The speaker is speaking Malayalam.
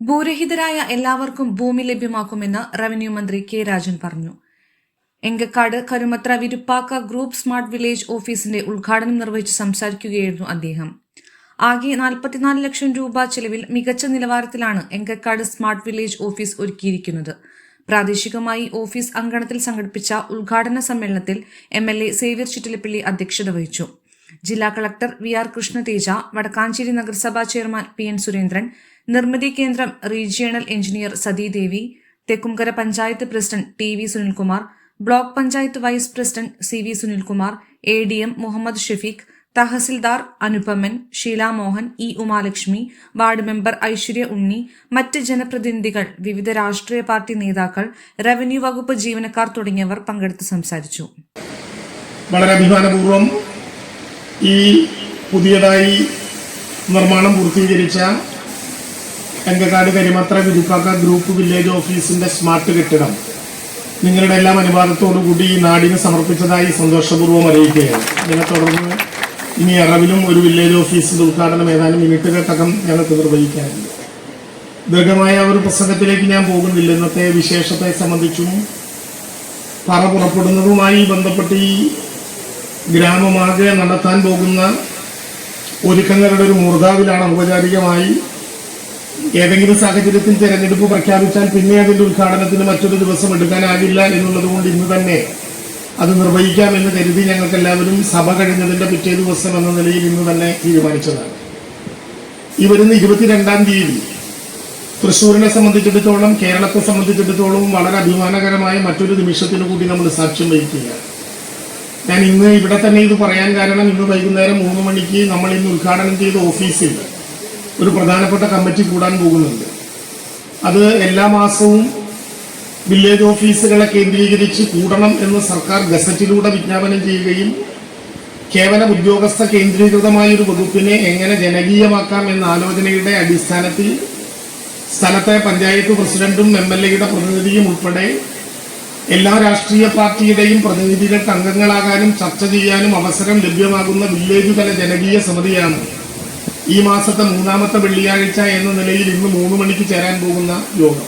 ഭൂരഹിതരായ എല്ലാവർക്കും ഭൂമി ലഭ്യമാക്കുമെന്ന് റവന്യൂ മന്ത്രി കെ രാജൻ പറഞ്ഞു. Engakkad Karumathra Viruppakka group smart village ഓഫീസിന്റെ ഉദ്ഘാടനം നിർവഹിച്ച് സംസാരിക്കുകയായിരുന്നു അദ്ദേഹം. ആകെ നാൽപ്പത്തിനാല് ലക്ഷം രൂപ ചെലവിൽ മികച്ച നിലവാരത്തിലാണ് എങ്കക്കാട് സ്മാർട്ട് വില്ലേജ് ഓഫീസ് ഒരുക്കിയിരിക്കുന്നത്. പ്രാദേശികമായി ഓഫീസ് അങ്കണത്തിൽ സംഘടിപ്പിച്ച ഉദ്ഘാടന സമ്മേളനത്തിൽ M L A Xavier Chittilappilly അധ്യക്ഷത വഹിച്ചു. ജില്ലാ collector V R Krishnateja Vadakkanchery നഗരസഭാ chairman P N Surendran Nirmithi Kendram regional engineer Sathidevi Thekkumkara panchayat president T V Sunilkumar block panchayat vice president C V Sunilkumar A D M Muhammad Shefeeq tahsildar Anupaman Sheela Mohan E Umalakshmi ward member Aishwarya Unni മറ്റ് ജനപ്രതിനിധികൾ വിവിധ രാഷ്ട്രീയ പാർട്ടി നേതാക്കൾ റവന്യൂ വകുപ്പ് ജീവനക്കാർ തുടങ്ങിയവർ പങ്കെടുത്ത് സംസാരിച്ചു. വളരെ അഭിമാനപൂർവം ഈ പുതിയതായി നിർമ്മാണം പൂർത്തീകരിച്ച എങ്കക്കാട് കരിമത്ര വിരുപ്പാക്ക ഗ്രൂപ്പ് വില്ലേജ് ഓഫീസിന്റെ സ്മാർട്ട് കെട്ടിടം. നിങ്ങളുടെ എല്ലാം അനുവാദത്തോടുകൂടി ഈ നാടിന് സമർപ്പിച്ചതായി സന്തോഷപൂർവം അറിയിക്കുകയാണ്. ഇതിനെ തുടർന്ന് ഇനി അറവിലും ഒരു വില്ലേജ് ഓഫീസിന്റെ ഉദ്ഘാടനം ഏതാനും മിനിറ്റുകൾക്കകം ഞങ്ങൾക്ക് നിർവഹിക്കാനുണ്ട്. ദീർഘമായ ഒരു പ്രസംഗത്തിലേക്ക് ഞാൻ പോകുന്നില്ല. ഇന്നത്തെ വിശേഷത്തെ സംബന്ധിച്ചും പറ പുറപ്പെടുന്നതുമായി ബന്ധപ്പെട്ട് ഈ ഗ്രാമമാകെ നടത്താൻ പോകുന്ന ഒരുക്കങ്ങളുടെ ഒരു മൂർധാവിലാണ് ഔപചാരികമായി ഏതെങ്കിലും സാഹചര്യത്തിൽ തെരഞ്ഞെടുപ്പ് പ്രഖ്യാപിച്ചാൽ പിന്നെ അതിന്റെ ഉദ്ഘാടനത്തിന് മറ്റൊരു ദിവസം എടുക്കാനാകില്ല എന്നുള്ളത് കൊണ്ട് ഇന്ന് തന്നെ അത് നിർവഹിക്കാമെന്ന് കരുതി ഞങ്ങൾക്ക് എല്ലാവരും സഭ കഴിഞ്ഞതിന്റെ പിറ്റേ ദിവസം എന്ന നിലയിൽ ഇന്ന് തന്നെ തീരുമാനിച്ചതാണ്. ഈ വരുന്ന ഇരുപത്തിരണ്ടാം തീയതി തൃശ്ശൂരിനെ സംബന്ധിച്ചിടത്തോളം കേരളത്തെ സംബന്ധിച്ചിടത്തോളം വളരെ അഭിമാനകരമായ മറ്റൊരു നിമിഷത്തിനു കൂടി നമ്മൾ സാക്ഷ്യം വഹിക്കുകയാണ്. ഞാൻ ഇന്ന് ഇവിടെ തന്നെ ഇത് പറയാൻ കാരണം ഇന്ന് വൈകുന്നേരം മൂന്ന് മണിക്ക് നമ്മൾ ഇന്ന് ഉദ്ഘാടനം ചെയ്ത ഓഫീസിൽ ഒരു പ്രധാനപ്പെട്ട കമ്മിറ്റി കൂടാൻ പോകുന്നുണ്ട്. അത് എല്ലാ മാസവും വില്ലേജ് ഓഫീസുകളെ കേന്ദ്രീകരിച്ച് കൂടണം എന്ന് സർക്കാർ ഗസറ്റിലൂടെ വിജ്ഞാപനം ചെയ്യുകയും കേവല ഉദ്യോഗസ്ഥ കേന്ദ്രീകൃതമായ ഒരു വകുപ്പിനെ എങ്ങനെ ജനകീയമാക്കാം എന്ന ആലോചനയുടെ അടിസ്ഥാനത്തിൽ സ്ഥലത്തെ പഞ്ചായത്ത് പ്രസിഡന്റും എം എൽ എയുടെ പ്രതിനിധിയും ഉൾപ്പെടെ എല്ലാ രാഷ്ട്രീയ പാർട്ടിയുടെയും പ്രതിനിധികൾക്ക് അംഗങ്ങളാകാനും ചർച്ച ചെയ്യാനും അവസരം ലഭ്യമാകുന്ന വില്ലേജ് തല ജനകീയ സമിതിയാണ്. ഈ മാസത്തെ മൂന്നാമത്തെ വെള്ളിയാഴ്ച എന്ന നിലയിൽ ഇന്ന് മൂന്ന് മണിക്ക് ചേരാൻ പോകുന്ന യോഗം.